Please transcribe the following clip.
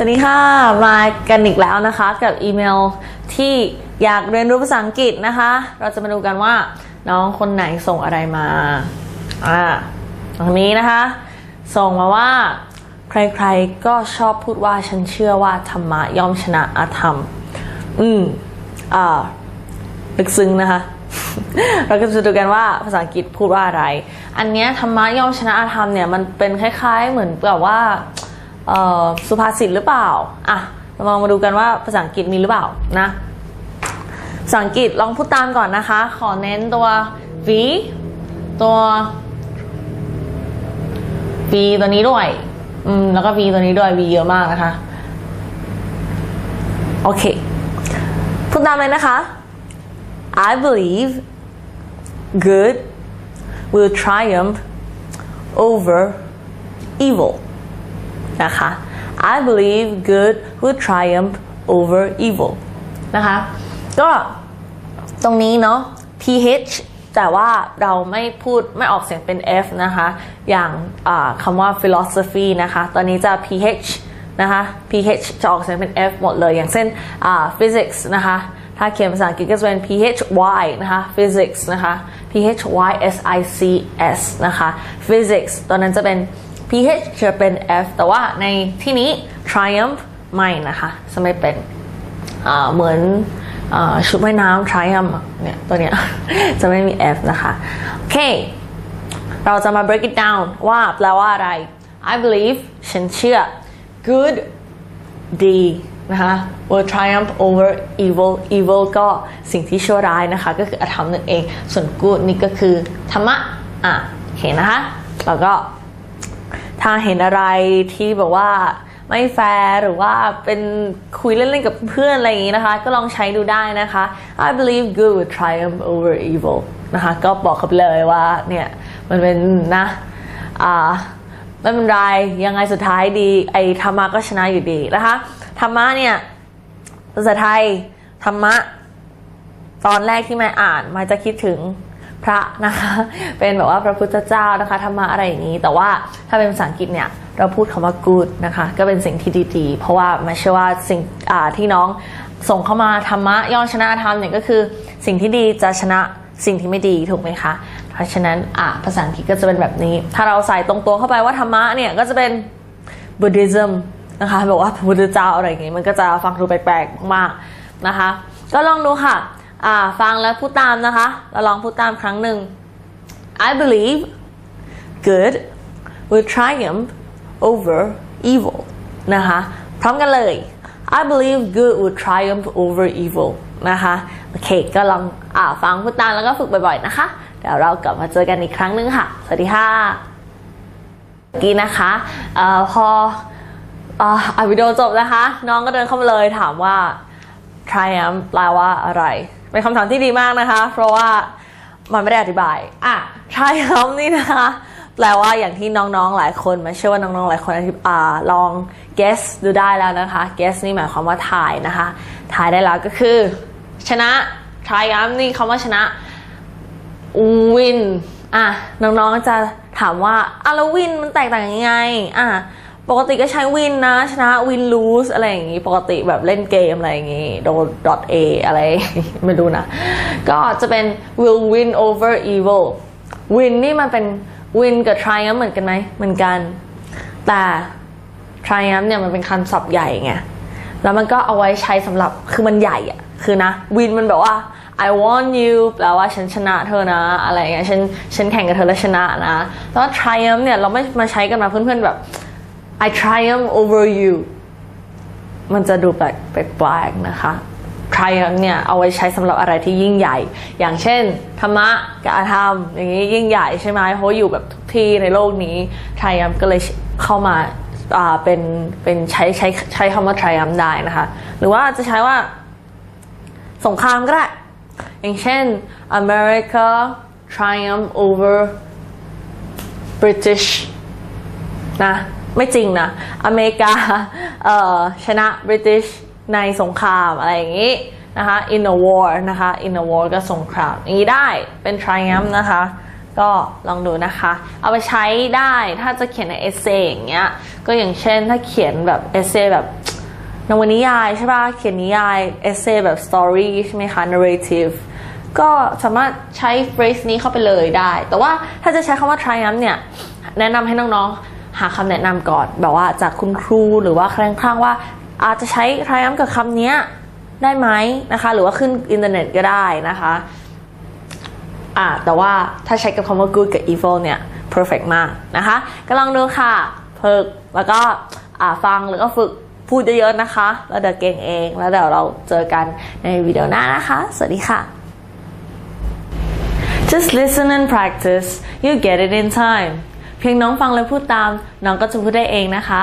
สวัสดีค่ะ มากันอีกแล้วนะคะกับอีเมลที่อยากเรียนรู้ภาษาอังกฤษนะคะ เราจะมาดูกันว่าน้องคนไหนส่งอะไรมาอ่าตรงนี้นะคะ ส่งมาว่า ใครๆก็ชอบพูดว่าฉันเชื่อว่าธรรมะย่อมชนะอาธรรม อืมอ่าลึกซึ้งนะคะ เราก็จะดูกันว่าภาษาอังกฤษพูดว่าอะไร อันเนี้ยธรรมะย่อมชนะอาธรรมเนี่ยมันเป็นคล้ายๆเหมือนแบบว่าเอ่อ สุภาษิตหรือเปล่า อะเราลองมาดูกันว่าภาษาอังกฤษมีหรือเปล่านะภาษาอังกฤษลองพูดตามก่อนนะคะ ขอเน้นตัว v ตัว v ตัวนี้ด้วย อืม แล้วก็ v ตัวนี้ด้วย v เยอะมากนะคะ โอเค พูดตามเลยนะคะ I believe good will triumph over evil นะคะ I believe good will triumph over evil นะคะ ก็ตรงนี้เนาะ ph แต่ว่าเราไม่พูดไม่ออกเสียงเป็น f นะคะ อย่างาคำว่า philosophy นะคะ ตอนนี้จะ ph นะคะ ph จะออกเสียงเป็น f หมดเลย อย่างเช่น physics นะคะ ถ้าเขียนภาษาอังกฤษก็จะเป็น phy นะคะ physics นะคะ phy sics นะคะ physics ตอนนั้นจะเป็น ph จะเป็น f แต่ว่าในที่นี้ triumph ไม่นะคะจะไม่เป็นเหมือนอชุดว่ายน้ำ Triumph เนี่ยตัวเนี้ย จะไม่มี F นะคะ โอเค เราจะมา break it down ว่าแปลว่าอะไร I believe ฉันเชื่อ good ดีนะคะ will triumph over evil evil ก็สิ่งที่ชั่วร้ายนะคะ ก็คืออธรรมนั่นเอง ส่วน good นี่ก็คือธรรมะ อะโอเคนะคะ แล้วก็ ถ้าเห็นอะไรที่แบบว่าไม่แฟร์หรือว่าเป็นคุยเล่นๆกับเพื่อนอะไรอย่างนี้นะคะ ก็ลองใช้ดูได้นะคะ I believe good will triumph over evil นะคะ ก็บอกเขาเลยว่าเนี่ย มันเป็นนะ อ่าไม่เป็นไรยังไงสุดท้ายดี ไอ้ธรรมะก็ชนะอยู่ดีนะคะ ธรรมะเนี่ยภาษาไทยธรรมะ ตอนแรกที่มาอ่านมาจะคิดถึง พระนะคะ เป็นแบบว่าพระพุทธเจ้านะคะธรรมะอะไรอย่างนี้ แต่ว่าถ้าเป็นภาษาอังกฤษเนี่ยเราพูดคำว่า good นะคะ ก็เป็นสิ่งที่ดีๆ เพราะว่ามาเชื่อว่าสิ่งที่น้องส่งเข้ามาธรรมะย่อชนะธรรมเนี่ยก็คือสิ่งที่ดีจะชนะสิ่งที่ไม่ดีถูกไหมคะ เพราะฉะนั้นอ่าภาษาอังกฤษก็จะเป็นแบบนี้ ถ้าเราใส่ตรงตัวเข้าไปว่าธรรมะเนี่ยก็จะเป็น Buddhism นะคะแบบว่าพระพุทธเจ้าอะไรอย่างงี้มันก็จะฟังดูแปลกๆมากๆนะคะ ก็ลองดูค่ะ อ่าฟังแล้วพูดตามนะคะ เราลองพูดตามครั้งหนึ่ง I believe good will triumph over evil นะคะ พร้อมกันเลย I believe good will triumph over evil นะคะ โอเค ก็ลองอ่าฟังพูดตามแล้วก็ฝึกบ่อยๆนะคะ เดี๋ยวเรากลับมาเจอกันอีกครั้งหนึ่งค่ะ สวัสดีค่ะเมื่อกี้นะคะเออพออ่าวิดีโอจบนะคะ น้องก็เดินเข้ามาเลยถามว่า triumph แปลว่าอะไร เป็นคำถามที่ดีมากนะคะ เพราะว่ามันไม่ได้อธิบาย อะ triumph นี่นะคะ แปลว่าอย่างที่น้องๆหลายคนมาเชื่อว่าน้องๆหลายคนอธิบอ่าลอง guess ดูได้แล้วนะคะ guess นี่หมายความว่าถ่ายนะคะ ถ่ายได้แล้วก็คือ ชนะ triumph นี่คำว่าชนะวินอะน้องๆจะถามว่าอะแล้ววินมันแตกต่างยังไง อะ ปกติก็ใช้วินนะ ชนะวิน lose อะไรอย่างงี้ปกติแบบเล่นเกมอะไรอย่างงี้โดน dot a อะไรไม่รู้นะ ก็จะเป็น will win over evil win นี่มันเป็น win กับ triumph เหมือนกันไหมเหมือนกัน แต่ triumph เนี่ยมันเป็นคำศัพท์ใหญ่ไงแล้วมันก็เอาไว้ใช้สำหรับคือมันใหญ่อะคือนะ วินมันแบบว่า I want you แปลว่าฉันชนะเธอนะ อะไรอย่างเงี้ยฉันฉันแข่งกับเธอแล้วชนะนะแต่ว่า triumph เนี่ยเราไม่มาใช้กันมาเพื่อนๆแบบ I triumph over you มันจะดูแปลกแปลกๆนะคะ triumph เนี่ยเอาไว้ใช้สำหรับอะไรที่ยิ่งใหญ่ อย่างเช่น ธรรมะกับอาธรรมอย่างนี้ยิ่งใหญ่ใช่ไหมเพราะอยู่แบบทุกที่ในโลกนี้ triumph ก็เลยเข้ามาอ่าเป็นเป็นใช้ใช้ใช้คำว่า triumph ได้นะคะ หรือว่าจะใช้ว่าสงครามก็ได้ อย่างเช่น America triumph over British นะ ไม่จริงนะ อเมริกาชนะ British ในสงครามอะไรอย่างนี้นะคะ in a war นะคะ in a war ก็สงครามอย่างนี้ได้เป็น triumph นะคะ ก็ลองดูนะคะ เอาไปใช้ได้ถ้าจะเขียนในเอเซอย่างเงี้ยก็อย่างเช่นถ้าเขียนแบบเอเซแบบนวนิยายใช่ป่ะ เขียนนิยายเอเซแบบ story ใช่ไหมคะ narrative ก็สามารถใช้ phrase นี้เข้าไปเลยได้ แต่ว่าถ้าจะใช้คำว่า triumph เนี่ย แนะนำให้น้องๆ หาคำแนะนำก่อน แบบว่าจากคุณครูหรือว่าใครข้างๆว่า อาจจะใช้ triumph กับคำเนี้ยได้ไหมนะคะ หรือว่าขึ้นอินเทอร์เน็ตก็ได้นะคะอ่าแต่ว่าถ้าใช้กับคำว่า good กับ evil เนี่ย perfect มากนะคะก็ลองดูค่ะฝึกแล้วก็อ่าฟังแล้วก็ฝึกพูดเยอะๆนะคะ แล้วเดี๋ยวเก่งเอง แล้วเดี๋ยวเราเจอกันในวิดีโอหน้านะคะ สวัสดีค่ะ Just listen and practice you get it in time เพียงน้องฟังและพูดตาม น้องก็จะพูดได้เองนะคะ